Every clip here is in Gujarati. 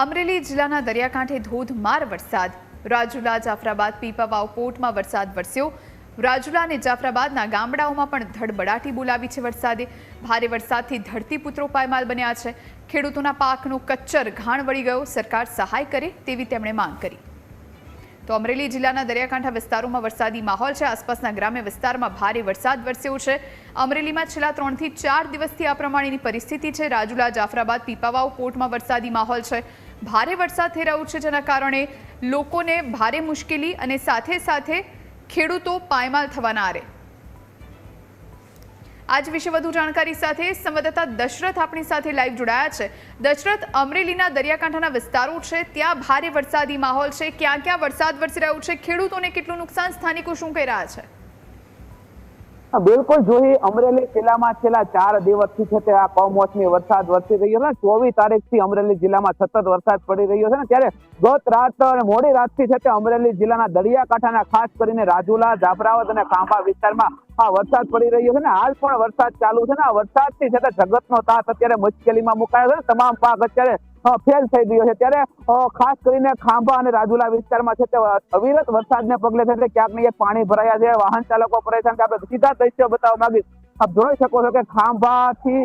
અમરેલી જિલ્લાના દરિયાકાંઠે ધોધમાર વરસાદ. રાજુલા, જાફરાબાદ, પીપાવાવ પોર્ટમાં વરસાદ વરસ્યો. રાજુલા અને જાફરાબાદના ગામડાઓમાં પણ ધડબડાટી બોલાવી છે વરસાદે. ભારે વરસાદથી ધરતીપુત્રો પાયમાલ બન્યા છે. ખેડૂતોના પાકનો કચ્ચર ઘાણ વળી ગયો. સરકાર સહાય કરે તેવી તેમણે માંગ કરી. તો અમરેલી જિલ્લાના દરિયાકાંઠા વિસ્તારોમાં વરસાદી માહોલ છે. આસપાસના ગ્રામ્ય વિસ્તારમાં ભારે વરસાદ વરસ્યો છે. અમરેલીમાં છેલ્લા ત્રણથી ચાર દિવસથી આ પ્રમાણેની પરિસ્થિતિ છે. રાજુલા, જાફરાબાદ, પીપાવાવ પોર્ટમાં વરસાદી માહોલ છે. ભારે વરસાદ થઈ રહ્યો છે જેના કારણે લોકોને ભારે મુશ્કેલી અને સાથે સાથે ખેડૂતો પાયમાલ થવાના આરે. આજ વિશે વધુ જાણકારી સાથે સંવાદદાતા દશરથ આપણી સાથે લાઈવ જોડાયા છે. દશરથ, અમરેલીના દરિયાકાંઠાના વિસ્તારો છે, ત્યાં ભારે વરસાદી માહોલ છે. ક્યાં ક્યાં વરસાદ વરસી રહ્યો છે? ખેડૂતોને કેટલું નુકસાન? સ્થાનિકો શું કહી રહ્યા છે? બિલકુલ જોઈ, અમરેલી જિલ્લામાં છેલ્લા ચાર દિવસથી છે તે આ કમોસમી વરસાદ વરસી રહ્યો છે. ચોવીસ તારીખથી અમરેલી જિલ્લામાં સતત વરસાદ પડી રહ્યો છે ને ત્યારે ગત રાત અને મોડી રાતથી છે તે અમરેલી જિલ્લાના દરિયાકાંઠાના, ખાસ કરીને રાજુલા જાફરાવત અને ખાંભા વિસ્તારમાં આ વરસાદ પડી રહ્યો છે ને, હાલ પણ વરસાદ ચાલુ છે ને, આ વરસાદથી છતાં જગતનો તાત અત્યારે મુશ્કેલીમાં મુકાયો છે. તમામ પાક અત્યારે ફેલ થઈ ગયો છે. ત્યારે ખાસ કરીને ખાંભા અને રાજુલા વિસ્તારમાં છે તે અવિરત વરસાદને પગલે છે તે ક્યાંક ને પાણી ભરાયા છે, વાહન ચાલકો પરેશાન છે. આપણે સીધા દ્રશ્યો બતાવવા માંગીશ. આપ જોઈ શકો છો કે ખાંભાથી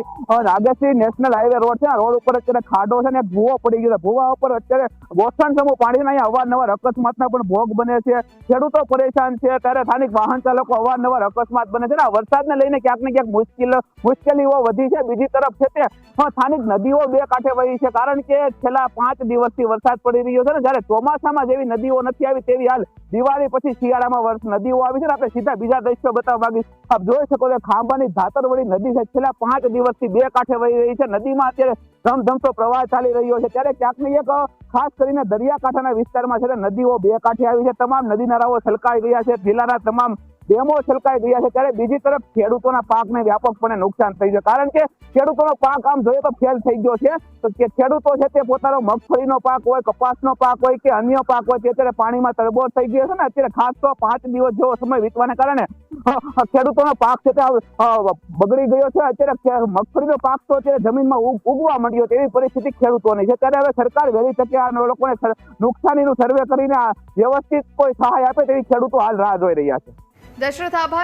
નાગેશ્રી નેશનલ હાઈવે રોડ છે. રોડ ઉપર અત્યારે ખાડો છે ને ભૂવો પડી ગયો ભૂવા ઉપર અત્યારે બોસણ સમૂહ પાણીના અહીંયા અવારનવાર અકસ્માતના પણ ભોગ બને છે. ખેડૂતો પરેશાન છે. ત્યારે સ્થાનિક વાહન ચાલકો અવારનવાર અકસ્માત બને છે. ને વરસાદને લઈને ક્યાંક ને ક્યાંક મુશ્કેલ, મુશ્કેલીઓ વધી છે. બીજી તરફ છે તે સ્થાનિક નદીઓ બે કાંઠે વહી છે. કારણ કે છેલ્લા પાંચ દિવસથી વરસાદ પડી રહ્યો છે ને, જ્યારે ચોમાસામાં જેવી નદીઓ નથી આવી તેવી હાલ દિવાળી પછી શિયાળામાં વર્ષ નદીઓ આવી છે. ને આપણે સીધા બીજા દ્રશ્યો બતાવવા માંગીશ. આપ જોઈ શકો છો ખાંભાની ધાતરવડી નદી છે. છેલ્લા પાંચ દિવસથી બે કાંઠે વહી રહી છે. નદીમાં અત્યારે ધમધમતો પ્રવાહ ચાલી રહ્યો છે. ત્યારે ક્યાંક ને એક ખાસ કરીને દરિયાકાંઠાના વિસ્તારમાં છે નદીઓ બે કાંઠે આવી છે. તમામ નદી નાળાઓ છલકાઈ ગયા છે. જિલ્લાના તમામ ડેમો છલકાઈ ગયા છે. ત્યારે બીજી તરફ ખેડૂતોના પાકને વ્યાપકપણે નુકસાન થઈ છે. કારણ કે ખેડૂતોનો પાક આમ જોઈએ તો ફેલ થઈ ગયો છે. તો કે ખેડૂતો છે તે પોતાનો મગફળીનો પાક હોય, કપાસનો પાક હોય કે અન્ય પાક હોય, તે અત્યારે પાણીમાં તરબોળ થઈ ગયો છે ને. અત્યારે ખાસ તો પાંચ દિવસ જેવો સમય વીતવાને કારણે ખેડૂતોનો પાક છે તે બગડી ગયો છે. અત્યારે મગફળીનો પાક તો અત્યારે જમીનમાં ઉગ- ઉગવા માંડ્યો તેવી પરિસ્થિતિ ખેડૂતોની છે. ત્યારે હવે સરકાર વહેલી તકે આ લોકોને નુકસાનીનું સર્વે કરીને વ્યવસ્થિત કોઈ સહાય આપે તેવી ખેડૂતો હાલ રાહ જોઈ રહ્યા છે. દશરથ, આભાર.